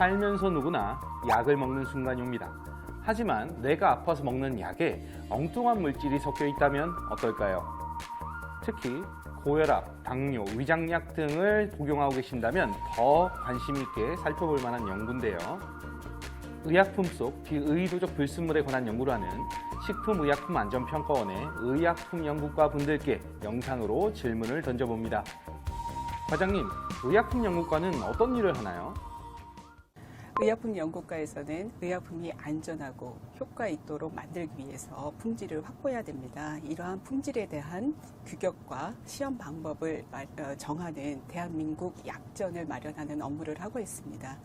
살면서 누구나 약을 먹는 순간이 옵니다. 하지만 내가 아파서 먹는 약에 엉뚱한 물질이 섞여 있다면 어떨까요? 특히 고혈압, 당뇨, 위장약 등을 복용하고 계신다면 더 관심 있게 살펴볼 만한 연구인데요. 의약품 속 비의도적 불순물에 관한 연구를 하는 식품의약품안전평가원의 의약품 연구과 분들께 영상으로 질문을 던져봅니다. 과장님, 의약품 연구과는 어떤 일을 하나요? 의약품 연구과에서는 의약품이 안전하고 효과 있도록 만들기 위해서 품질을 확보해야 됩니다. 이러한 품질에 대한 규격과 시험 방법을 마- 어, 정하는 대한민국 약전을 마련하는 업무를 하고 있습니다.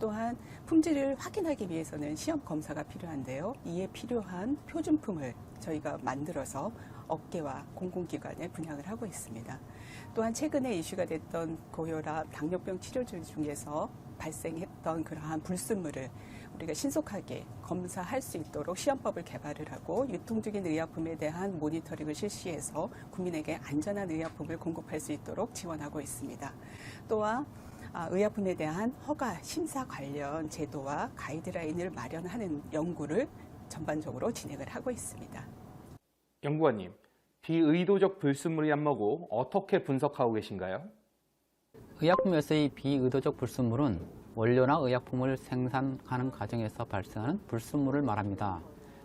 또한 품질을 확인하기 위해서는 시험 검사가 필요한데요. 이에 필요한 표준품을 저희가 만들어서 업계와 공공기관에 분양을 하고 있습니다. 또한 최근에 이슈가 됐던 고혈압, 당뇨병 치료제 중에서 발생했던 그러한 불순물을 우리가 신속하게 검사할 수 있도록 시험법을 개발을 하고 유통 중인 의약품에 대한 모니터링을 실시해서 국민에게 안전한 의약품을 공급할 수 있도록 지원하고 있습니다. 또한 아, 의약품에 대한 허가 심사 관련 제도와 가이드라인을 마련하는 연구를 전반적으로 진행을 하고 있습니다. 연구관님, 비의도적 불순물이 뭐고 어떻게 분석하고 계신가요? 의약품에서의 비의도적 불순물은 원료나 의약품을 생산하는 과정에서 발생하는 불순물을 말합니다.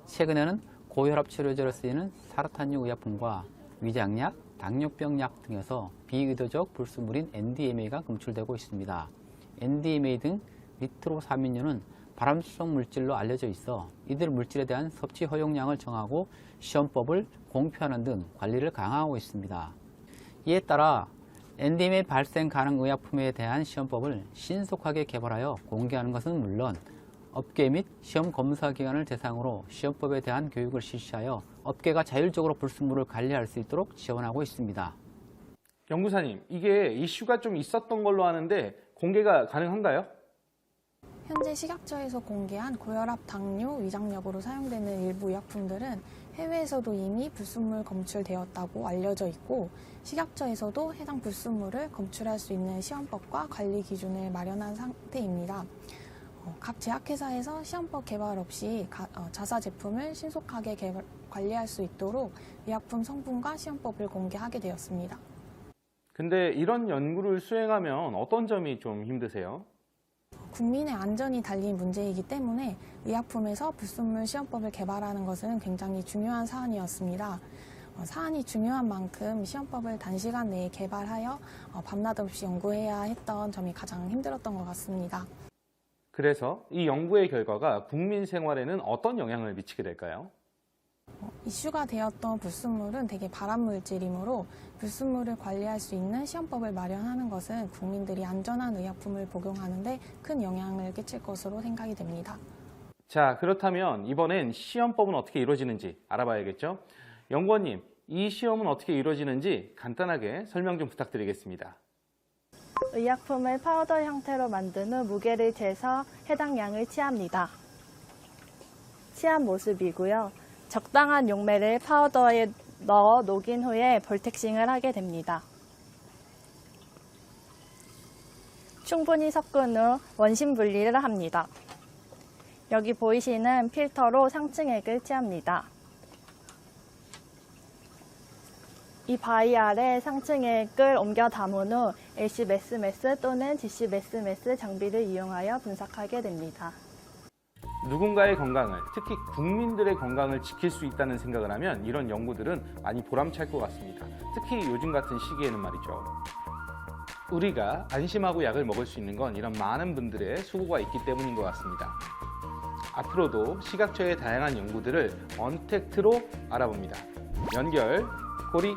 최근에는 고혈압 치료제로 쓰이는 사르탄류 의약품과 위장약, 당뇨병 약 등에서 비의도적 불순물인 NDMA가 검출되고 있습니다. NDMA 등 니트로사민류는 발암성 물질로 알려져 있어 이들 물질에 대한 섭취 허용량을 정하고 시험법을 공표하는 등 관리를 강화하고 있습니다. 이에 따라 NDMA 발생 가능 의약품에 대한 시험법을 신속하게 개발하여 공개하는 것은 물론 업계 및 시험 검사 기관을 대상으로 시험법에 대한 교육을 실시하여 업계가 자율적으로 불순물을 관리할 수 있도록 지원하고 있습니다. 연구사님, 이게 이슈가 좀 있었던 걸로 아는데 공개가 가능한가요? 현재 식약처에서 공개한 고혈압, 당뇨, 위장약으로 사용되는 일부 의약품들은 해외에서도 이미 불순물 검출되었다고 알려져 있고 식약처에서도 해당 불순물을 검출할 수 있는 시험법과 관리 기준을 마련한 상태입니다. 어, 각 제약회사에서 시험법 개발 없이 가- 어, 자사 제품을 신속하게 개발- 관리할 수 있도록 의약품 성분과 시험법을 공개하게 되었습니다. 근데 이런 연구를 수행하면 어떤 점이 좀 힘드세요? 국민의 안전이 달린 문제이기 때문에 의약품에서 불순물 시험법을 개발하는 것은 굉장히 중요한 사안이었습니다. 어, 사안이 중요한 만큼 시험법을 단시간 내에 개발하여 어, 밤낮 없이 연구해야 했던 점이 가장 힘들었던 것 같습니다. 그래서 이 연구의 결과가 국민 생활에는 어떤 영향을 미치게 될까요? 이슈가 되었던 불순물은 대개 발암 물질이므로 불순물을 관리할 수 있는 시험법을 마련하는 것은 국민들이 안전한 의약품을 복용하는데 큰 영향을 끼칠 것으로 생각이 됩니다. 자, 그렇다면 이번엔 시험법은 어떻게 이루어지는지 알아봐야겠죠? 연구원님, 이 시험은 어떻게 이루어지는지 간단하게 설명 좀 부탁드리겠습니다. 의약품을 파우더 형태로 만든 후 무게를 재서 해당 양을 취합니다. 취한 모습이고요. 적당한 용매를 파우더에 넣어 녹인 후에 볼텍싱을 하게 됩니다. 충분히 섞은 후 원심 분리를 합니다. 여기 보이시는 필터로 상층액을 취합니다. 이 바위 아래 상층액을 옮겨 담은 후 AC 메스 메스 또는 GC 메스 메스 장비를 이용하여 분석하게 됩니다. 누군가의 건강을, 특히 국민들의 건강을 지킬 수 있다는 생각을 하면 이런 연구들은 많이 보람찰 것 같습니다. 특히 요즘 같은 시기에는 말이죠. 우리가 안심하고 약을 먹을 수 있는 건 이런 많은 분들의 수고가 있기 때문인 것 같습니다. 앞으로도 시각처의 다양한 연구들을 언택트로 알아봅니다. 연결, 고리,